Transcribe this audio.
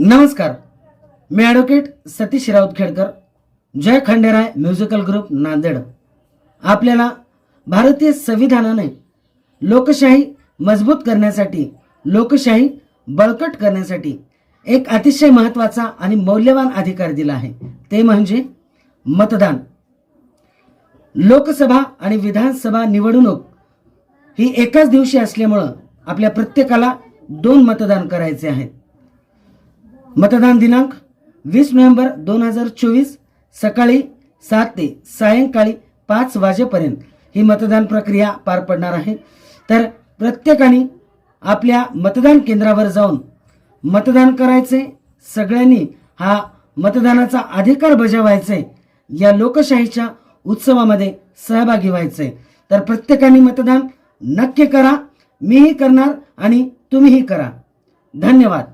नमस्कार. मी ॲडव्होकेट सतीश राऊत खेडकर. जय खंडेराय म्युझिकल ग्रुप नांदेड. आपल्याला भारतीय संविधानाने लोकशाही मजबूत करण्यासाठी लोकशाही बळकट करण्यासाठी एक अतिशय महत्त्वाचा आणि मौल्यवान अधिकार दिला आहे. ते म्हणजे मतदान. लोकसभा आणि विधानसभा निवडणूक ही एकाच दिवशी असल्यामुळं आपल्या प्रत्येकाला दोन मतदान करायचे आहेत. मतदान दिनांक वीस नोव्हेंबर दोन हजार चोवीस सकाळी सात ते सायंकाळी पाच वाजेपर्यंत ही मतदान प्रक्रिया पार पडणार आहे. तर प्रत्येकाने आपल्या मतदान केंद्रावर जाऊन मतदान करायचे. सगळ्यांनी हा मतदानाचा अधिकार बजावायचे. या लोकशाहीच्या उत्सवामध्ये सहभागी व्हायचे. तर प्रत्येकाने मतदान नक्की करा. मीही करणार आणि तुम्हीही करा. धन्यवाद.